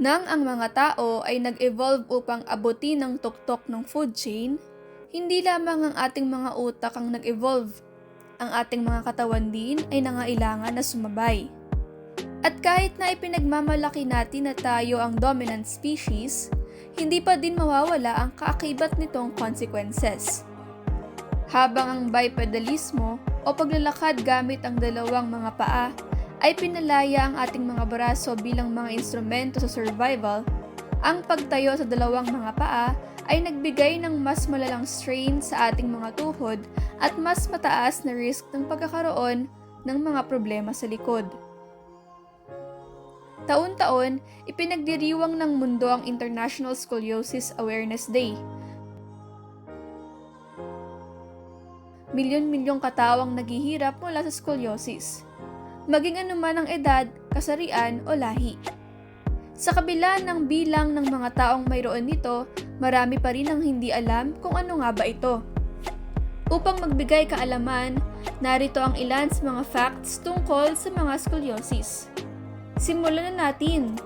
Nang ang mga tao ay nag-evolve upang abutin ng tuktok ng food chain, hindi lamang ang ating mga utak ang nag-evolve. Ang ating mga katawan din ay nangailangan na sumabay. At kahit na ipinagmamalaki natin na tayo ang dominant species, hindi pa din mawawala ang kaakibat nitong consequences. Habang ang bipedalismo o paglalakad gamit ang dalawang mga paa ay pinalaya ang ating mga braso bilang mga instrumento sa survival, ang pagtayo sa dalawang mga paa ay nagbigay ng mas malalang strain sa ating mga tuhod at mas mataas na risk ng pagkakaroon ng mga problema sa likod. Taon-taon, ipinagdiriwang ng mundo ang International Scoliosis Awareness Day. Milyon-milyong katawang naghihirap mula sa scoliosis. Maging anuman ang edad, kasarian o lahi. Sa kabila ng bilang ng mga taong mayroon nito, marami pa rin ang hindi alam kung ano nga ba ito. Upang magbigay kaalaman, narito ang ilan sa mga facts tungkol sa mga scoliosis. Simulan na natin.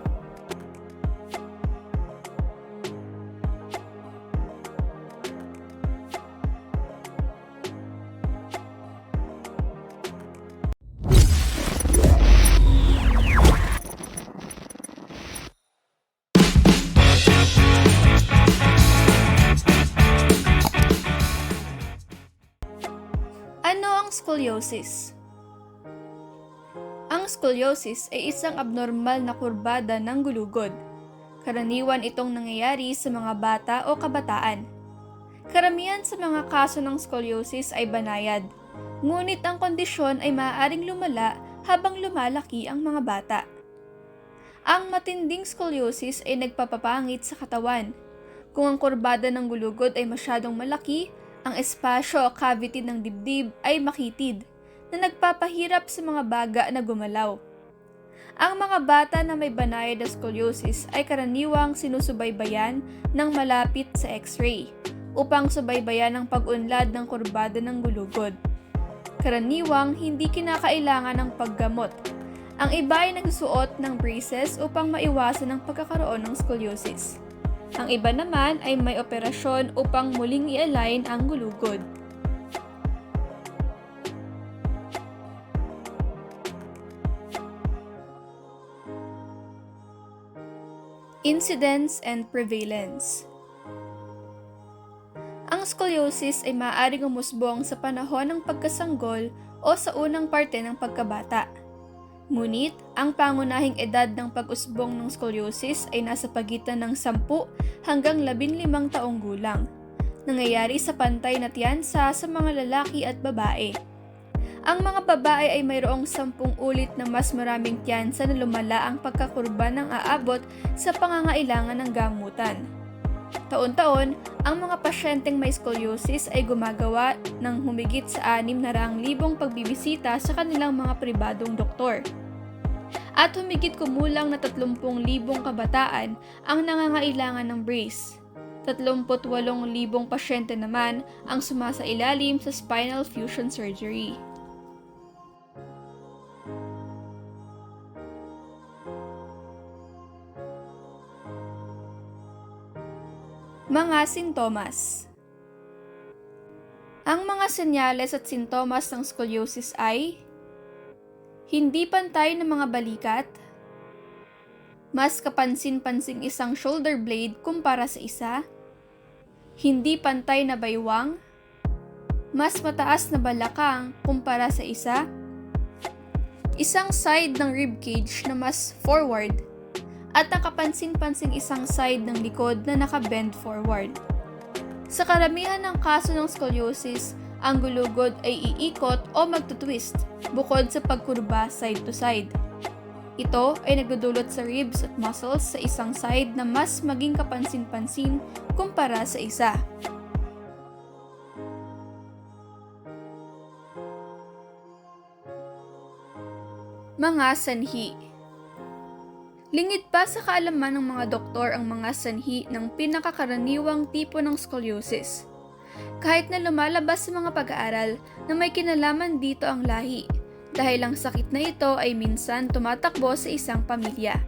Ano ang scoliosis? Ang scoliosis ay isang abnormal na kurbada ng gulugod. Karaniwan itong nangyayari sa mga bata o kabataan. Karamihan sa mga kaso ng scoliosis ay banayad, ngunit ang kondisyon ay maaaring lumala habang lumalaki ang mga bata. Ang matinding scoliosis ay nagpapapangit sa katawan. Kung ang kurbada ng gulugod ay masyadong malaki, ang espasyo o cavity ng dibdib ay makitid na nagpapahirap sa mga baga na gumalaw. Ang mga bata na may banayad na scoliosis ay karaniwang sinusubaybayan ng malapit sa x-ray upang subaybayan ang pag-unlad ng kurbada ng gulugod. Karaniwang hindi kinakailangan ng paggamot. Ang iba ay nagsusuot ng braces upang maiwasan ang pagkakaroon ng scoliosis. Ang iba naman ay may operasyon upang muling i-align ang gulugod. Incidence and prevalence Ang scoliosis ay maaaring umusbong sa panahon ng pagkasanggol o sa unang parte ng pagkabata. Ngunit, ang pangunahing edad ng pag-usbong ng scoliosis ay nasa pagitan ng 10 hanggang 15 taong gulang. Nangyayari sa pantay na tiyansa sa mga lalaki at babae. Ang mga babae ay mayroong 10 ulit na mas maraming tiyansa na lumala ang pagkakurba ng aabot sa pangangailangan ng gamutan. Taon-taon, ang mga pasyenteng may scoliosis ay gumagawa ng humigit sa 600,000 pagbibisita sa kanilang mga pribadong doktor. At humigit kumulang na 30,000 kabataan ang nangangailangan ng brace. 38,000 pasyente naman ang sumasailalim sa spinal fusion surgery. Mga sintomas. Ang mga senyales at sintomas ng scoliosis ay hindi pantay ng mga balikat, mas kapansin-pansing isang shoulder blade kumpara sa isa, hindi pantay na baywang, mas mataas na balakang kumpara sa isa, isang side ng rib cage na mas forward, at ang kapansin-pansing isang side ng likod na naka-bend forward. Sa karamihan ng kaso ng scoliosis, ang gulugod ay iikot o magtutwist bukod sa pagkurba side to side. Ito ay nagdudulot sa ribs at muscles sa isang side na mas maging kapansin-pansin kumpara sa isa. Mga sanhi Lingid pa sa kaalaman ng mga doktor ang mga sanhi ng pinakakaraniwang tipo ng scoliosis. Kahit na lumalabas sa mga pag-aaral na may kinalaman dito ang lahi, dahil ang sakit na ito ay minsan tumatakbo sa isang pamilya.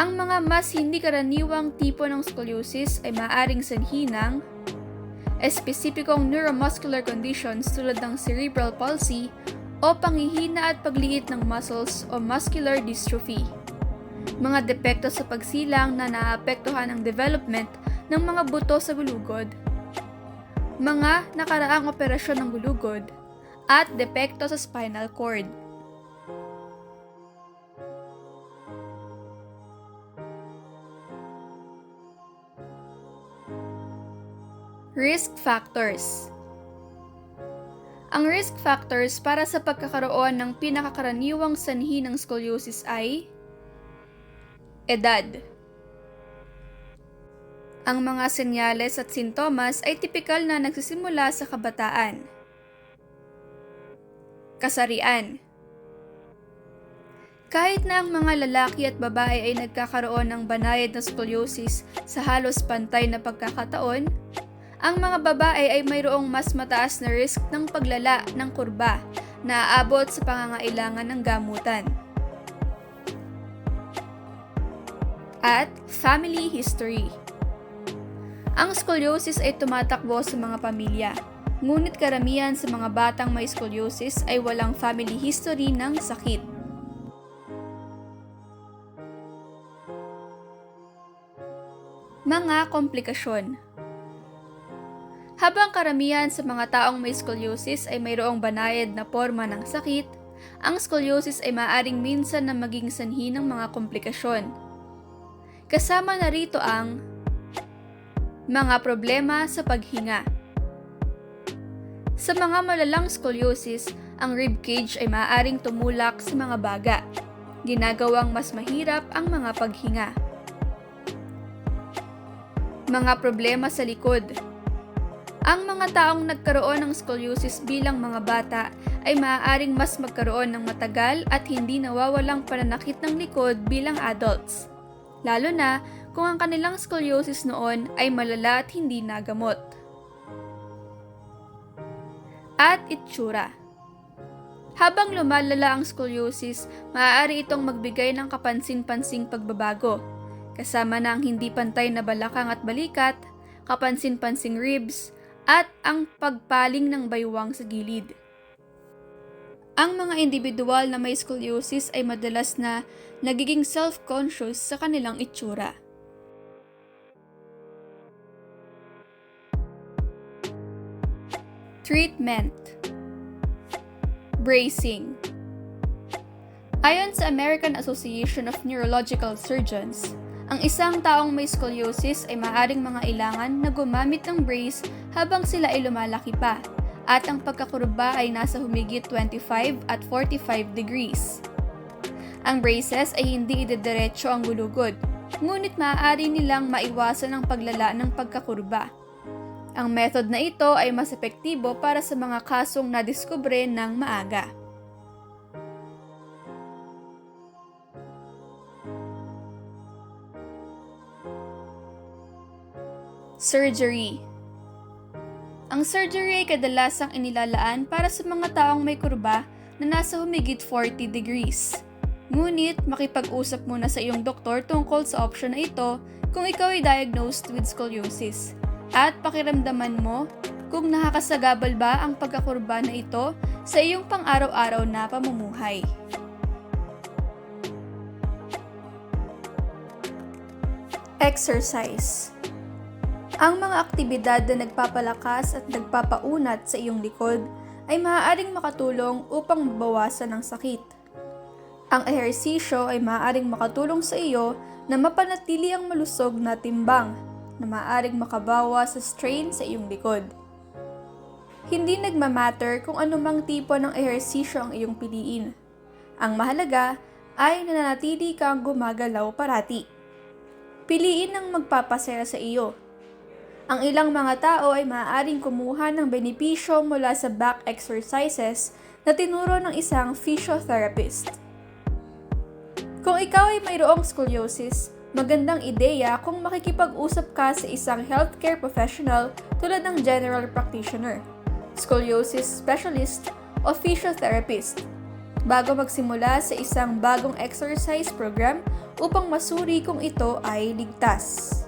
Ang mga mas hindi karaniwang tipo ng scoliosis ay maaaring sanhi ng espesipikong neuromuscular conditions tulad ng cerebral palsy o panghihina at pagliit ng muscles o muscular dystrophy. Mga depekto sa pagsilang na naapektuhan ang development ng mga buto sa gulugod, mga nakaraang operasyon ng gulugod, at depekto sa spinal cord. Risk factors Ang risk factors para sa pagkakaroon ng pinakakaraniwang sanhi ng scoliosis ay Edad Ang mga senyales at sintomas ay tipikal na nagsisimula sa kabataan. Kasarian Kahit na ang mga lalaki at babae ay nagkakaroon ng banayad na scoliosis sa halos pantay na pagkakataon, ang mga babae ay mayroong mas mataas na risk ng paglala ng kurba na aabot sa pangangailangan ng gamutan. At family history. Ang scoliosis ay tumatakbo sa mga pamilya, ngunit karamihan sa mga batang may scoliosis ay walang family history ng sakit. Mga komplikasyon habang karamihan sa mga taong may scoliosis ay mayroong banayad na forma ng sakit, ang scoliosis ay maaaring minsan na maging sanhi ng mga komplikasyon. Kasama na rito ang mga problema sa paghinga. Sa mga malalang scoliosis, ang rib cage ay maaaring tumulak sa mga baga, ginagawang mas mahirap ang mga paghinga. Mga problema sa likod ang mga taong nagkaroon ng scoliosis bilang mga bata ay maaaring mas magkaroon ng matagal at hindi nawawalang pananakit ng likod bilang adults. Lalo na kung ang kanilang scoliosis noon ay malala at hindi nagamot. At itsura. Habang lumalala ang scoliosis, maaari itong magbigay ng kapansin-pansing pagbabago, kasama na ang hindi pantay na balakang at balikat, kapansin-pansing ribs, at ang pagpaling ng baywang sa gilid. Ang mga individual na may scoliosis ay madalas na nagiging self-conscious sa kanilang itsura. Treatment. Bracing. Ayon sa American Association of Neurological Surgeons, ang isang taong may scoliosis ay maaring mga ilangan na gumamit ng brace habang sila ay lumalaki pa at ang pagkakurba ay nasa humigit 25 at 45 degrees. Ang braces ay hindi idediretso ang gulugod, ngunit maaari nilang maiwasan ang paglala ng pagkakurba. Ang method na ito ay mas epektibo para sa mga kasong nadiskubre ng maaga. Surgery Ang surgery ay kadalasang inilalaan para sa mga taong may kurba na nasa humigit 40 degrees. Ngunit, makipag-usap muna sa iyong doktor tungkol sa option na ito kung ikaw ay diagnosed with scoliosis. At pakiramdaman mo kung nakakasagabal ba ang pagkakurba na ito sa iyong pang-araw-araw na pamumuhay. Exercise ang mga aktibidad na nagpapalakas at nagpapaunat sa iyong likod ay maaaring makatulong upang mabawasan ang sakit. Ang ehersisyo ay maaaring makatulong sa iyo na mapanatili ang malusog na timbang na maaaring makabawa sa strain sa iyong likod. Hindi nagmamatter kung anumang tipo ng ehersisyo ang iyong piliin. Ang mahalaga ay nananatili kang gumagalaw parati. Piliin ang magpapasaya sa iyo ang ilang mga tao ay maaaring kumuha ng benepisyo mula sa back exercises na tinuro ng isang physiotherapist. Kung ikaw ay mayroong scoliosis, magandang ideya kung makikipag-usap ka sa isang healthcare professional tulad ng general practitioner, scoliosis specialist, o physiotherapist. bago magsimula sa isang bagong exercise program upang masuri kung ito ay ligtas.